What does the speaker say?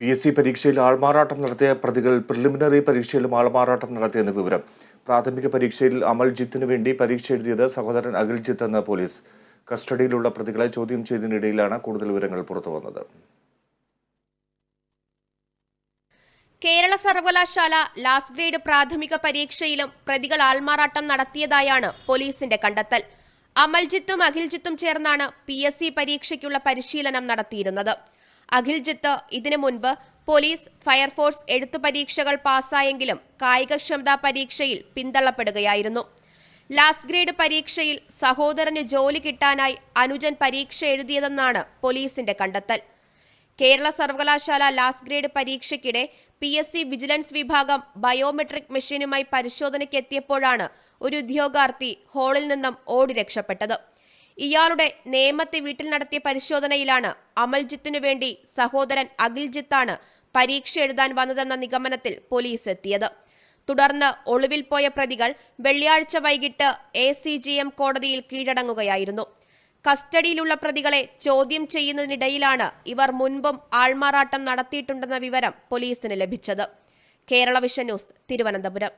P S C പരീക്ഷയിൽ ആൾമാറാട്ടം നടത്തിയ പ്രതികൾ പ്രിലിമിനറി പരീക്ഷയിലും ആൾമാറാട്ടം നടത്തിയെന്ന് വിവരം. പ്രാഥമിക പരീക്ഷയിൽ അമൽജിത്തിന് വേണ്ടി പരീക്ഷ എഴുതിയത് സഹോദരൻ അഖിൽജിത്ത് എന്ന പോലീസ്. കസ്റ്റഡിയിലുള്ള പ്രതികളെ ചോദ്യം ചെയ്തതിനിടയിലാണ് കൂടുതൽ വിവരങ്ങൾ പുറത്തുവന്നത് കേരള സർവകലാശാല ലാസ്റ്റ് ഗ്രേഡ് പ്രാഥമിക പരീക്ഷയിലും പ്രതികൾ ആൾമാറാട്ടം നടത്തിയതായാണ് പോലീസിന്റെ കണ്ടെത്തൽ. അമൽജിത്തും അഖിൽജിത്തും ചേർന്നാണ് പി എസ് സി പരീക്ഷയ്ക്കുള്ള പരിശീലനം നടത്തിയിരുന്നത്. അഖിൽജിത്ത് ഇതിനു മുൻപ് പോലീസ് ഫയർഫോഴ്സ് എഴുത്തു പരീക്ഷകൾ പാസ്സായെങ്കിലും കായികക്ഷമതാ പരീക്ഷയിൽ പിന്തള്ളപ്പെടുകയായിരുന്നു. ലാസ്റ്റ് ഗ്രേഡ് പരീക്ഷയിൽ സഹോദരന് ജോലി കിട്ടാനായി അനുജൻ പരീക്ഷ എഴുതിയതെന്നാണ് പോലീസിന്റെ കണ്ടെത്തൽ. കേരള സർവകലാശാല ലാസ്റ്റ് ഗ്രേഡ് പരീക്ഷയ്ക്കിടെ പി എസ് സി വിജിലൻസ് വിഭാഗം ബയോമെട്രിക് മെഷീനുമായി പരിശോധനയ്ക്കെത്തിയപ്പോഴാണ് ഒരു ഉദ്യോഗാർത്ഥി ഹാളിൽ നിന്നും ഓടി രക്ഷപ്പെട്ടത്. ഇയാളുടെ നേമത്തെ വീട്ടിൽ നടത്തിയ പരിശോധനയിലാണ് അമൽജിത്തിനു വേണ്ടി സഹോദരൻ അഖിൽജിത്താണ് പരീക്ഷ എഴുതാൻ വന്നതെന്ന നിഗമനത്തിൽ പോലീസ് എത്തിയത്. തുടർന്ന് ഒളിവിൽ പോയ പ്രതികൾ വെള്ളിയാഴ്ച വൈകിട്ട് എ സി ജി എം കോടതിയിൽ കീഴടങ്ങുകയായിരുന്നു. കസ്റ്റഡിയിലുള്ള പ്രതികളെ ചോദ്യം ചെയ്യുന്നതിനിടയിലാണ് ഇവർ മുൻപും ആൾമാറാട്ടം നടത്തിയിട്ടുണ്ടെന്ന വിവരം പോലീസിന് ലഭിച്ചത്. Kerala Vision News Thiruvananthapuram.